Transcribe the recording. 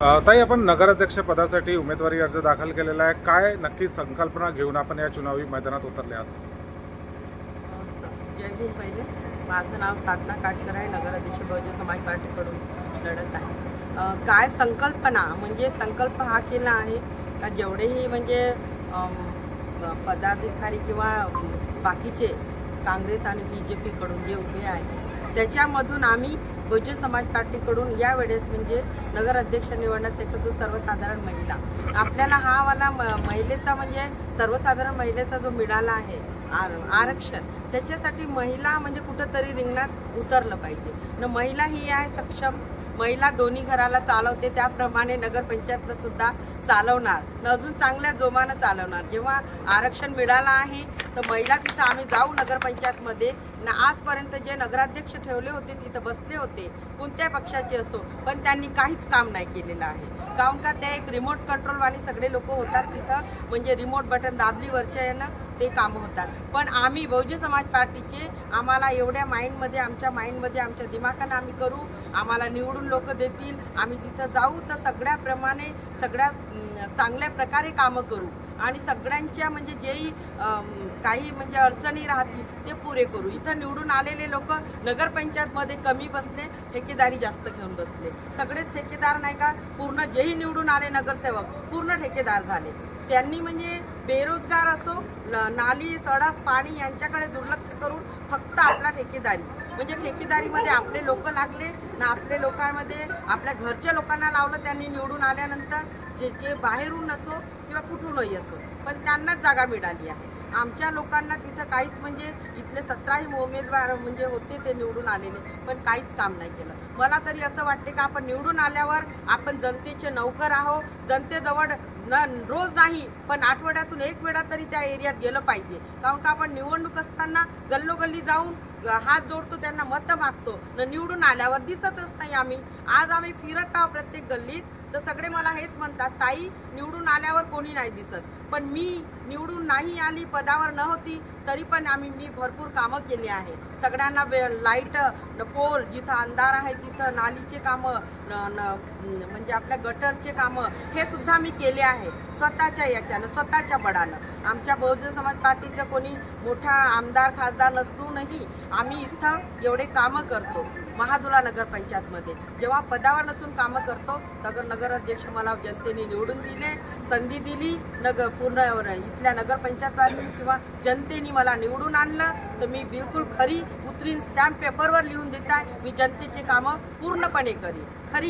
ताई आपण नगराध्यक्ष पदासाठी उमेदवारी अर्ज दाखल केलेला आहे. काय नक्की संकल्पना घेऊन आपण या चुनावी मैदानात उतरले आहात? जय भीम पहिले. माझं नाव साधना काटकर आहे. नगराध्यक्ष बहुजन समाज पार्टीकडून लढत आहे. काय संकल्पना? म्हणजे संकल्प हा केला आहे का जेवढेही म्हणजे पदाधिकारी किंवा बाकीचे काँग्रेस आणि बी जे पीकडून जे उभे आहेत त्याच्यामधून आम्ही बहुजन समाज पार्टीकडून यावेळेस म्हणजे नगराध्यक्ष निवडण्याचा जो सर्वसाधारण महिला. आपल्याला हा वाला म- महिलेचा म्हणजे सर्वसाधारण महिलेचा जो मिळाला आहे आर- आरक्षण त्याच्यासाठी महिला म्हणजे कुठंतरी रिंगणात उतरलं पाहिजे. न महिला ही आहे सक्षम महिला दोन्ही घराला चालवते त्याप्रमाणे नगरपंचायतला सुद्धा चालवणार. अजून चांगल्या जोमानं चालवणार. जेव्हा आरक्षण मिळालं आहे तर महिला तिथं आम्ही जाऊ नगरपंचायतमध्ये ना आजपर्यंत जे नगराध्यक्ष ठेवले होते तिथं बसले होते कोणत्या पक्षाचे असो पण त्यांनी काहीच काम नाही केलेलं आहे. काऊन का ते एक रिमोट कंट्रोलवाले सगळे लोक होतात तिथं म्हणजे रिमोट बटन दाबली वरच्या यानं ते कामं होतात. पण आम्ही बहुजन समाज पार्टीचे आम्हाला एवढ्या माइंडमध्ये आमच्या माइंडमध्ये आमच्या दिमाखानं आम्ही करू आम्हाला निवडून लोक देतील. आम्ही तिथं जाऊ तर सगळ्याप्रमाणे सगळ्या चांगल्या प्रकारे कामं करू. आणि सगळ्यांच्या म्हणजे जेही काही म्हणजे अडचणी राहतील ते पुरे करू. इथं निवडून आलेले लोक नगरपंचायतमध्ये कमी बसले ठेकेदारी जास्त घेऊन बसले. सगळेच ठेकेदार नाही का पूर्ण जेही निवडून आले नगरसेवक पूर्ण ठेकेदार झाले. त्यांनी म्हणजे बेरोजगार असो न- नाली सडक पाणी यांच्याकडे दुर्लक्ष करून फक्त आपला ठेकेदारी. म्हणजे ठेकेदारीमध्ये आपले लोक लागले ना आपले लोकांमध्ये आपल्या घरच्या लोकांना लावलं त्यांनी निवडून आल्यानंतर जे जे बाहेरून असो किंवा कुठूनही असो पण त्यांनाच जागा मिळाली आहे. आमच्या लोकांना तिथं काहीच म्हणजे इथले सतराही उमेदवार म्हणजे होते ते निवडून आलेले पण काहीच काम नाही केलं. मला तरी असं वाटते का आपण निवडून आल्यावर आपण जनतेचे नौकर आहो जनतेजवळ न रोज नाही पण आठवड्यातून एक वेळा तरी त्या एरियात गेलं पाहिजे. कारण का आपण निवडणूक असताना गल्लोगल्ली जाऊन हात जोडतो त्यांना मतं मागतो. न निवडून आल्यावर दिसतच नाही आम्ही. आज आम्ही फिरत आहोत प्रत्येक गल्लीत. तर सगळे मला हेच म्हणतात ताई निवडून आल्यावर कोणी नाही दिसत. पण मी निवडून नाही आली पदावर न होती तरी पण आम्ही मी भरपूर कामं केली आहे. सगळ्यांना वे लाइट पोल जिथं अंधार आहे तिथं नालीचे कामं न- म्हणजे आपल्या गटरचे कामं हे सुद्धा मी केले आहे. स्वतःच्या याच्यानं स्वतःच्या बळानं. आमच्या बहुजन समाज पार्टीचं कोणी मोठा आमदार खासदार नसूनही आम्ही इथं एवढे कामं करतो. महादुला नगरपंचायतमध्ये जेव्हा पदावर नसून कामं करतो नगर नगराध्यक्ष मला जनतेने निवडून दिले संधी दिली नगर पूर्ण इथल्या नगरपंचायतवाल्यांनी किंवा जनतेने मला निवडून आणलं तर मी बिलकुल खरी उतरीन स्टॅम्प पेपरवर लिहून देत आहे मी जनतेचे कामं पूर्णपणे करीन. खरी